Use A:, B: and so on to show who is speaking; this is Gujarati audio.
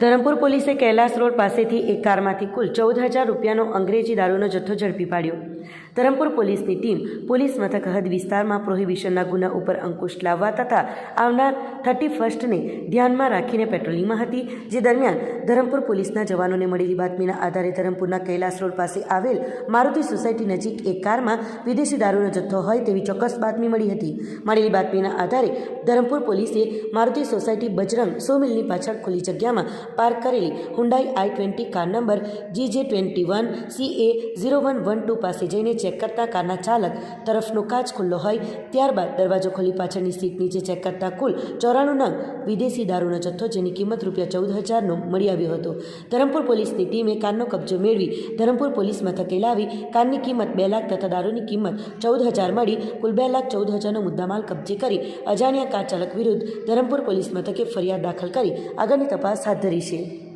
A: ધરમપુર પોલીસે કૈલાસ રોડ પાસેથી એક કારમાંથી કુલ ચૌદ હજાર રૂપિયાનો અંગ્રેજી દારૂનો જથ્થો ઝડપી પાડ્યો. ધરમપુર પોલીસની ટીમ પોલીસ મથક હદ વિસ્તારમાં પ્રોહિબિશનના ગુના ઉપર અંકુશ લાવવા તથા આવનાર થર્ટી ફર્સ્ટને ધ્યાનમાં રાખીને પેટ્રોલિંગમાં હતી, જે દરમિયાન ધરમપુર પોલીસના જવાનોને મળેલી બાતમીના આધારે ધરમપુરના કૈલાસ રોડ પાસે આવેલ મારુતિ સોસાયટી નજીક એક કારમાં વિદેશી દારૂનો જથ્થો હોય તેવી ચોક્કસ બાતમી મળી હતી. મળેલી બાતમીના આધારે ધરમપુર પોલીસે મારુતિ સોસાયટી બજરંગ સો મિલની પાછળ ખુલ્લી જગ્યામાં પાર્ક કરેલી Hyundai i twenty car number G J twenty one C A zero one one two પાસે જઈને ચેક કરતા કારના ચાલક તરફનો કાચ ખુલ્લો હોય ત્યારબાદ દરવાજો ખોલી પાછળની સીટ નીચે ચેક કરતા કુલ ચોરાણું નંગ વિદેશી દારૂનો જથ્થો જેની કિંમત રૂપિયા ચૌદ હજારનો મળી આવ્યો હતો. ધરમપુર પોલીસની ટીમે કારનો કબજો મેળવી ધરમપુર પોલીસ મથકે લાવી કારની કિંમત બે લાખ તથા દારૂની કિંમત ચૌદ હજાર મળી કુલ બે લાખ ચૌદ હજારનો મુદ્દામાલ કબજે કરી અજાણ્યા કાર ચાલક વિરુદ્ધ ધરમપુર પોલીસ મથકે ફરિયાદ દાખલ કરી. આગળની તપાસ હાથ ધરી 行